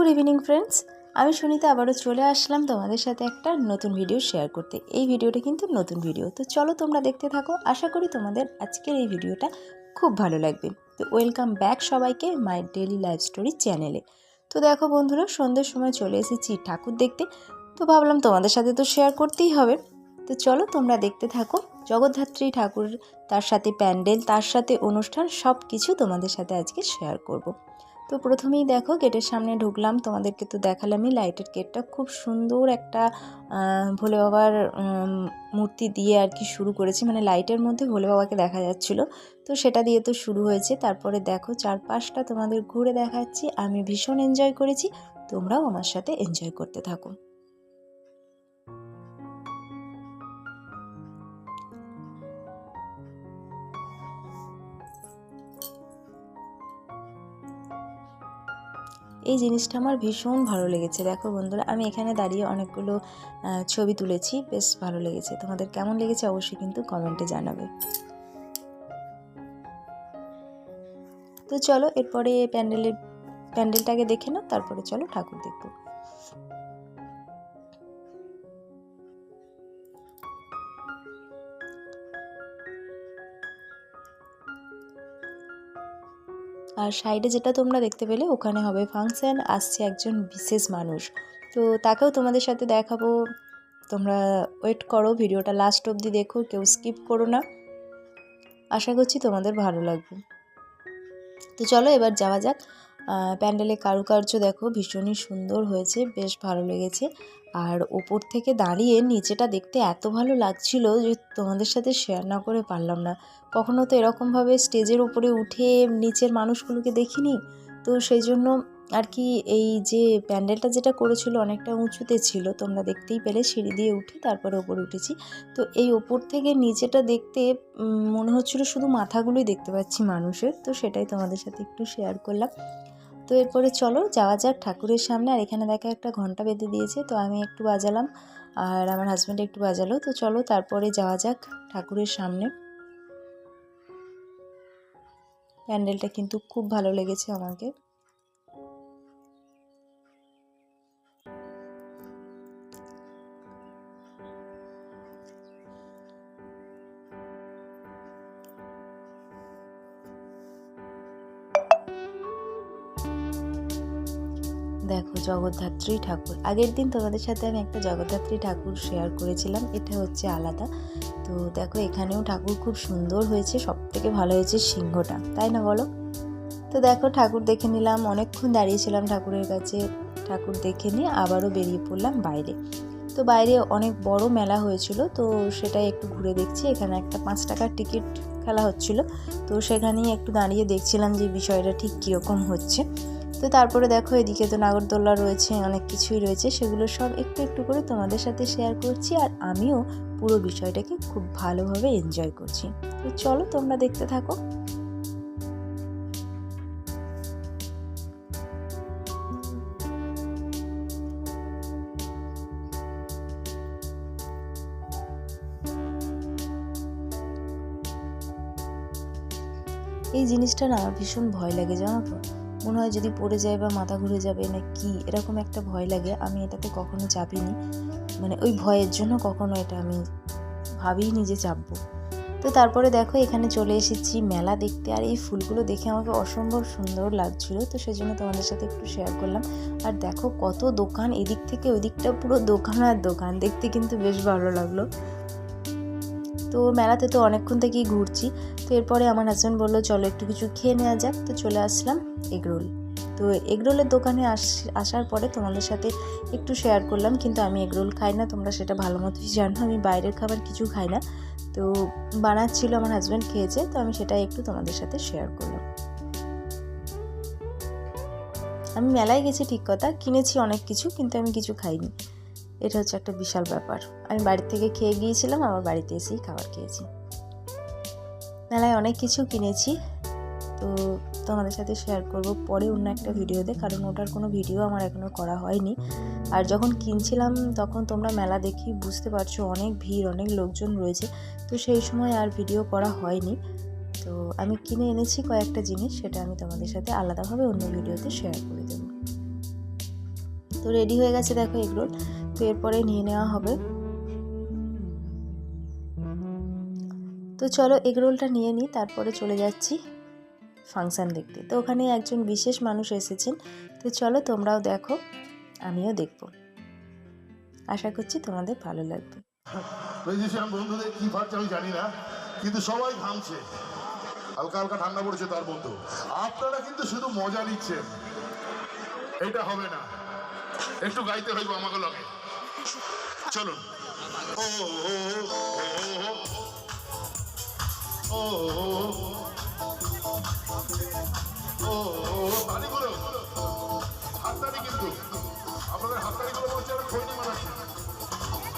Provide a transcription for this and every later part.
Good evening friends. আমি সুনিতা আবারও চলে আসলাম তোমাদের সাথে একটা নতুন ভিডিও শেয়ার করতে। এই ভিডিওটা কিন্তু নতুন ভিডিও। তো চলো তোমরা দেখতে থাকো। আশা করি তোমাদের আজকের এই ভিডিওটা খুব ভালো লাগবে। তো ওয়েলকাম ব্যাক সবাইকে মাই ডেলি লাইফ স্টোরি চ্যানেলে। তো দেখো বন্ধুরা, সন্ধ্যের সময় চলে এসেছি ঠাকুর দেখতে। তো ভাবলাম তোমাদের সাথে তো শেয়ার করতেই হবে। তো চলো তোমরা দেখতে থাকো। জগদ্ধাত্রী ঠাকুর, তার সাথে প্যান্ডেল, তার সাথে অনুষ্ঠান সব কিছু তোমাদের সাথে আজকে শেয়ার করব। তো প্রথমেই দেখো গেটের সামনে ঢুকলাম, তোমাদেরকে তো দেখালামই লাইটের গেটটা। খুব সুন্দর একটা ভোলে বাবার মূর্তি দিয়ে আর কি শুরু করেছি। মানে লাইটের মধ্যে ভোলে বাবাকে দেখা যাচ্ছিল। তো সেটা দিয়ে তো শুরু হয়েছে। তারপরে দেখো চারপাশটা তোমাদের ঘুরে দেখাচ্ছি। আমি ভীষণ এনজয় করেছি। তোমরাও আমার সাথে এনজয় করতে থাকো। এই জিনিসটা আমার ভীষণ ভালো লেগেছে। দেখো বন্ধুরা, আমি এখানে দাঁড়িয়ে অনেকগুলো ছবি তুলেছি, বেশ ভালো লেগেছে। তোমাদের কেমন লেগেছে অবশ্যই কিন্তু কমেন্টে জানাবে। তো চলো, এরপরে প্যান্ডেলের, প্যান্ডেলটাকে দেখে নাও, তারপরে চলো ঠাকুর দেখব। আর সাইডে যেটা তোমরা দেখতে পেলে ওখানে হবে ফাংশান, আসছে একজন বিশেষ মানুষ। তো তাকেও তোমাদের সাথে দেখাবো। তোমরা ওয়েট করো, ভিডিওটা লাস্ট অবধি দেখো, কেউ স্কিপ করো না। আশা করছি তোমাদের ভালো লাগবে। তো চলো এবার যাওয়া যাক। আহ, প্যান্ডেলে কারুকার্য দেখো ভীষণই সুন্দর হয়েছে বেশ ভালো লেগেছে। আর ওপর থেকে দাঁড়িয়ে নিচেটা দেখতে এত ভালো লাগছিল যে তোমাদের সাথে শেয়ার না করে পারলাম না। কখনো তো এরকমভাবে স্টেজের উপরে উঠে নিচের মানুষগুলোকে দেখিনি? তো সেই জন্য আর কি এই যে প্যান্ডেলটা যেটা করেছিল অনেকটা উঁচুতে ছিল তোমরা দেখতেই পেলে সিঁড়ি দিয়ে উঠে তারপরে ওপরে উঠেছি। তো এই ওপর থেকে নিচেটা দেখতে মনে হচ্ছিল শুধু মাথাগুলোই দেখতে পাচ্ছি মানুষের তো সেটাই তোমাদের সাথে একটু শেয়ার করলাম। তো এরপরে চলো, যাওয়া যাক ঠাকুরের সামনে। আর এখানে দেখা একটা ঘণ্টা বেঁধে দিয়েছে, তো আমি একটু বাজালাম। আর আমার হাজব্যান্ড একটু বাজালো, তো চলো তারপরে যাওয়া যাক ঠাকুরের সামনে। প্যান্ডেলটা কিন্তু খুব ভালো লেগেছে আমাকে। দেখো জগদ্ধাত্রী ঠাকুর। আগের দিন তোমাদের সাথে আমি একটা জগদ্ধাত্রী ঠাকুর শেয়ার করেছিলাম, এটা হচ্ছে আলাদা। তো দেখো এখানেও ঠাকুর খুব সুন্দর হয়েছে সব থেকে ভালো হয়েছে সিংহটা, তাই না বলো? তো দেখো ঠাকুর দেখে নিলাম, অনেকক্ষণ দাঁড়িয়েছিলাম ঠাকুরের কাছে, ঠাকুর দেখে নিয়ে আবারও বেরিয়ে পড়লাম বাইরে। তো বাইরে অনেক বড় মেলা হয়েছিল, তো সেটাই একটু ঘুরে দেখছি, এখানে একটা পাঁচ টাকার টিকিট খেলা হচ্ছিল। তো সেখানেই একটু দাঁড়িয়ে দেখছিলাম যে বিষয়টা ঠিক কীরকম হচ্ছে। তো তারপরে দেখো এদিকে তো নাগরদোল্লা রয়েছে, অনেক কিছুই রয়েছে, সেগুলো সব একটু একটু করে তোমাদের সাথে শেয়ার করছি আর আমিও পুরো বিষয়টাকে খুব ভালোভাবে এনজয় করছি। তো চলো তোমরা দেখতে থাকো। এই জিনিসটা না আমার ভীষণ ভয় লাগে, জানো তো? মনে হয় যদি পড়ে যায় বা মাথা ঘুরে যাবে, না কি, এরকম একটা ভয় লাগে। আমি এটাতে কখনো চাপিনি। মানে ওই ভয়ের জন্য কখনো এটা আমি ভাবিনি যে চাপবো। তো তারপরে দেখো, এখানে চলে এসেছি মেলা দেখতে। আর এই ফুলগুলো দেখে আমাকে অসম্ভব সুন্দর লাগছিল। তো সেজন্য তোমাদের সাথে একটু শেয়ার করলাম। আর দেখো কত দোকান, এদিক থেকে ওই দিকটা পুরো দোকান আর দোকান। দেখতে কিন্তু বেশ ভালো লাগল। তো মেলাতে তো অনেকক্ষণ থেকেই ঘুরছি। তো এরপরে আমার হাজব্যান্ড বলল, চলো একটু কিছু খেয়ে নেওয়া যাক। তো চলে আসলাম এগরোল। তো এগরোলের দোকানে আস, আসার পরে তোমাদের সাথে একটু শেয়ার করলাম, কিন্তু আমি এগরোল খাই না। তোমরা সেটা ভালো মতোই জানো, আমি বাইরের খাবার কিছু খাই না। তো বানাচ্ছিল আমার হাজব্যান্ড খেয়েছে। তো আমি সেটাই একটু তোমাদের সাথে শেয়ার করলাম। আমি মেলায় গেছি ঠিক কথা, কিনেছি অনেক কিছু, কিন্তু আমি কিছু খাইনি। এটা হচ্ছে একটা বিশাল ব্যাপার। আমি বাড়ি থেকে খেয়ে গিয়েছিলাম, আবার বাড়িতে এসেই খাবার খেয়েছি। মেলায় অনেক কিছু কিনেছি, তো তোমাদের সাথে শেয়ার করব। পরে অন্য একটা ভিডিওতে কারণ ওটার কোনো ভিডিও আমার এখনও করা হয়নি। আর যখন কিনছিলাম, তখন তোমরা মেলা দেখি বুঝতে পারছ, অনেক ভিড়, অনেক লোকজন রয়েছে। তো সেই সময় আর ভিডিও করা হয়নি। তো আমি কিনে এনেছি কয়েকটা জিনিস, সেটা আমি তোমাদের সাথে আলাদাভাবে অন্য ভিডিওতে শেয়ার করে দেবো। তো রেডি হয়ে গেছে দেখো এগরোল তো এরপরে নিয়ে নেওয়া হবে। তো চলো এগরোলটা নিয়ে নিই, তারপরে চলে যাচ্ছি ফাংশান দেখতে। তো ওখানে একজন বিশেষ মানুষ এসেছেন। তো চলো তোমরাও দেখো, আমিও দেখব। আশা করছি তোমাদের ভালো লাগবে। বন্ধুদের কি ভাবছে আমি জানি না, কিন্তু সবাই ঘামছে। হালকা হালকা ঠান্ডা পড়েছে তার বন্ধু। আপনারা কিন্তু শুধু মজা নিচ্ছেন। এটা হবে না। একটু গাইতে হইব আমাকে লগে। চলুন ও ও ও তালিগুলো হাততালি কিন্তু আপনাদের হাততালিগুলো মনে হচ্ছে খৈনি মারাচ্ছে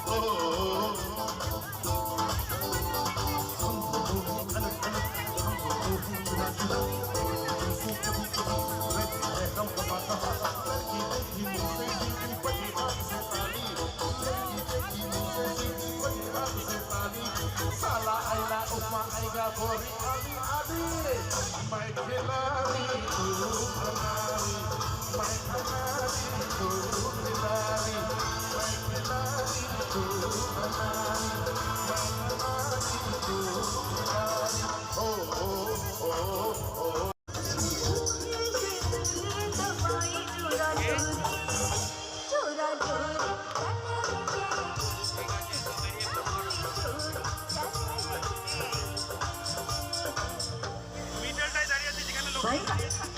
ও right?